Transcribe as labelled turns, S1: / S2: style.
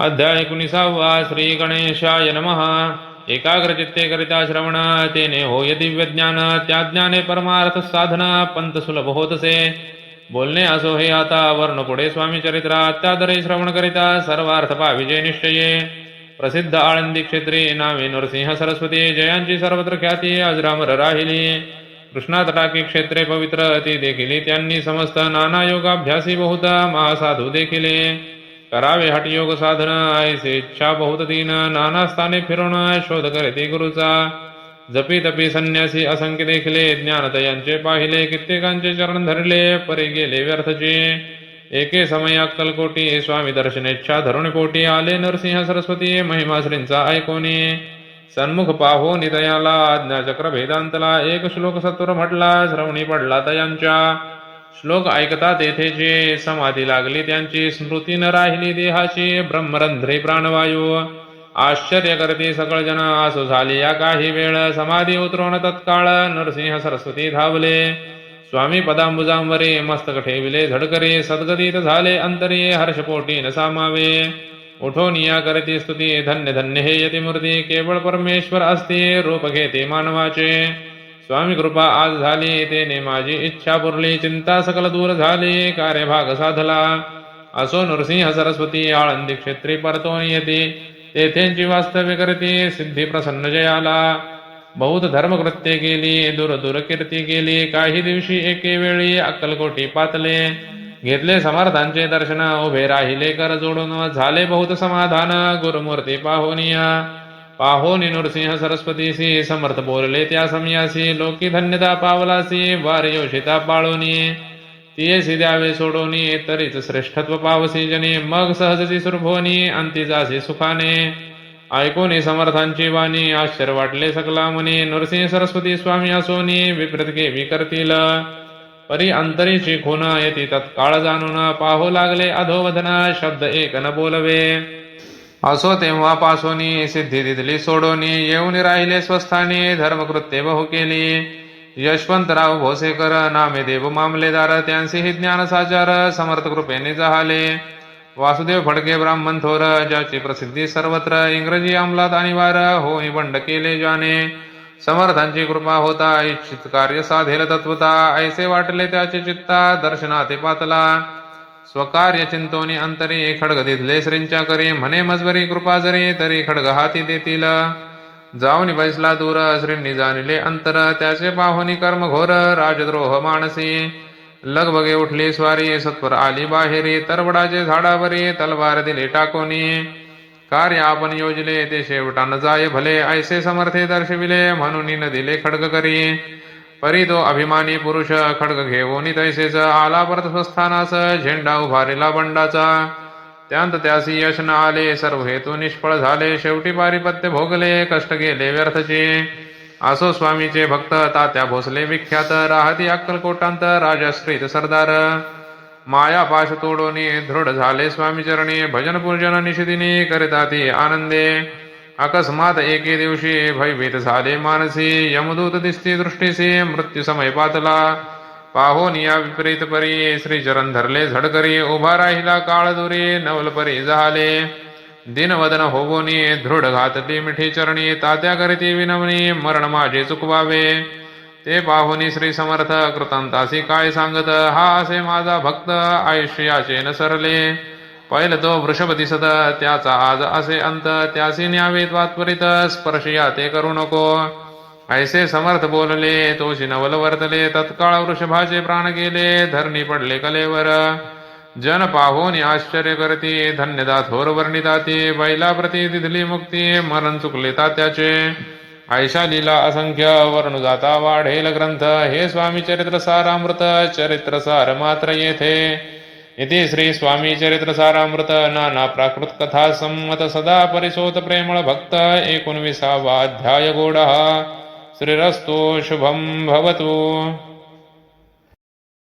S1: अध्याय एकोणीसावा श्री गणेशाय नमः. एकाग्रचित्ते करिता श्रवण तेने होय दिव्य ज्ञान त्या ज्ञाने परमार्थ साधना पंत सुलभ होतसे. बोलणे असो हे आता वर्ण पुढे स्वामी चरित्रा त्यादरे श्रवण करिता सर्वार्थ पाविजय निश्चये. प्रसिद्ध आळंदी क्षेत्री नावे नरसिंह सरस्वती जयांची सर्वत्र ख्याती अजरामर राहिली. कृष्णा तटाकी क्षेत्रे पवित्र ती देखिली त्यांनी समस्त नाना योगाभ्यासी बहुत महासाधू देखिले. करावे हटयोग साधना ऐसे इच्छा बहुत दीन नाना स्थाने फिरून शोध करते गुरुचा. जपी तपी संन्यासी असंख्य देखले ज्ञानतयांचे पाहिले कित्येकांचे चरण धरले परे गेले व्यर्थचे. एके समय अक्कलकोटी स्वामी दर्शनेच्छा धरुण पोटी आले नरसिंह सरस्वती महिमा श्रींचा ऐकोनी. सन्मुख पाहो नितयाला आज्ञाचक्र भेदांतला एक श्लोक सत्वर म्हटला श्रवणी पडला तयांच्या श्लोक ऐकता तेथेचे समाधी लागली त्यांची स्मृती न राहिली देहाची ब्रह्मरंध्रे प्राणवायू. आश्चर्य करते सकळ जन असो झाली या काही वेळ. समाधी उतरवून तत्काळ नरसिंह सरस्वती धावले. स्वामी पदांबुजांवरे मस्तक ठेविले झडकरी सद्गतीत झाले अंतरी हर्षपोटी न सामावे. उठो निया करते स्तुती धन्य धन्य हे यतिमूर्ती केवळ परमेश्वर असते रूप घेते मानवाचे. स्वामी कृपा आज झाली तेने माझी इच्छा पुरली चिंता सकल दूर झाली कार्यभाग साधला. असो नृसिंह सरस्वती आळंदी क्षेत्री परतोन येते तेथेंची वास्तव्य करते सिद्धी प्रसन्न जयाला. बहुत धर्मकृत्य केली दूर दूर कीर्ती केली काही दिवशी एके वेळी अक्कलकोटी पातले. घेतले समर्थांचे दर्शन उभे राहिले कर जोडून झाले बहुत समाधान गुरुमूर्ती पाहुनिया पाहोनी नृसिंह सरस्वतीसी समर्थ बोलले त्या समयासी लोकी धन्यता पावलासी वार योषिता पाळोनी तियेसी द्यावे सोडोनी तरीच श्रेष्ठत्व पावसी जनी मग सहजसी सुरभोनी अंती जासी सुखाने. ऐकोनी समर्थांची वाणी आश्चर्य वाटले सकला मुनी नृसिंह सरस्वती स्वामी असोनी विप्रत केवी करतील. परी अंतरीची खून येती तत्काळ जाणून पाहू लागले अधोवधना शब्द एक न बोलवे. असो तेव्हापासोनी सिद्धी तिथली सोडोनी येऊन राहिले स्वस्थानी धर्मकृत्ये बहु केली. यशवंतराव भोसेकर नामे देव मामलेदार त्यांचे ज्ञान साचार समर्थ कृपेने जहाले. वासुदेव फडके ब्राह्मण थोर ज्याची प्रसिद्धी सर्वत्र इंग्रजी अंमलात अनिवार हो निबंड केले ज्याने समर्थांची कृपा होता इच्छित कार्य साधेल तत्वता ऐसे वाटले त्याचे चित्ता दर्शनाते पातला. स्वकार्य चिंतोनी अंतरी खडग दिधले श्रींच्या करी म्हणे मजबरी कृपा जरी तरी खडग हाती देतील. जाऊन बैसला दूर श्रींनी जाणले अंतर त्याचे पाहुनी कर्म घोर राजद्रोह मानसी लगबगे उठली स्वारी सत्वर आली बाहेरी तरवडाचे झाडावरी तलवार दिले टाकोनी. कार्य आपण योजले ते शेवटान जाय भले ऐसे समर्थे दर्शविले म्हणून न दिले खडग करी. परी तो अभिमानी पुरुष खडग घेऊन तैसेच आला परत स्वस्थानास झेंडा उभारिला बंडाचा. त्यांत त्यासी यश न आले सर्व हेतू निष्फळ झाले शेवटी पारिपत्य भोगले कष्ट गेले व्यर्थचे. असो स्वामीचे भक्त तात्या भोसले विख्यात राहती अक्कलकोटांत राजश्रीत सरदार. माया पाश तोडोनी दृढ झाले स्वामी चरणी भजन पूजन निशिदिनी करिता ती आनंदे. अकस्मात एके दिवशी भयभीत झाले मानसी यमदूत दिसती दृष्टीसी मृत्यू समय पातला पाहोन या विपरीत परी श्रीचरण धरले झडकरी उभा राहिला काळ दुरी नवल परी झाले दिनवदन होवोनी दृढ घातली मिठी चरणी तात्या करीती विनवणी मरण माझे चुकवावे। ते पाहुनी श्री समर्थ कृतांतासी काय सांगत हा असे माझा भक्त आयुष्याचे न सरले। पहिल तो वृषभ दिसत त्याचा आज असे अंत त्यासी न्यावे त्वात्वरित स्पर्श या ते करू नको. ऐसे समर्थ बोलले तोशी नवल वर्तले तत्काळ वृषभाचे प्राण गेले धरणी पडले कलेवर. जन पाहोनी आश्चर्य करती धन्यदा थोर वर्णिताती बैला प्रती दिधली मुक्ती मरण चुकले तात्याचे. आयशा लीला असंख्य वर्ण जाता वाढेल ग्रंथ हे स्वामी चरित्र सारामृत चरित्र सार मात्र येथे. इति श्री स्वामी चरित्र सारामृत नाना प्राकृत कथा संमत सदा परिशोत प्रेमळ भक्त एकोणविसावा अध्याय गोडः। श्रीरस्तु शुभं भवतु।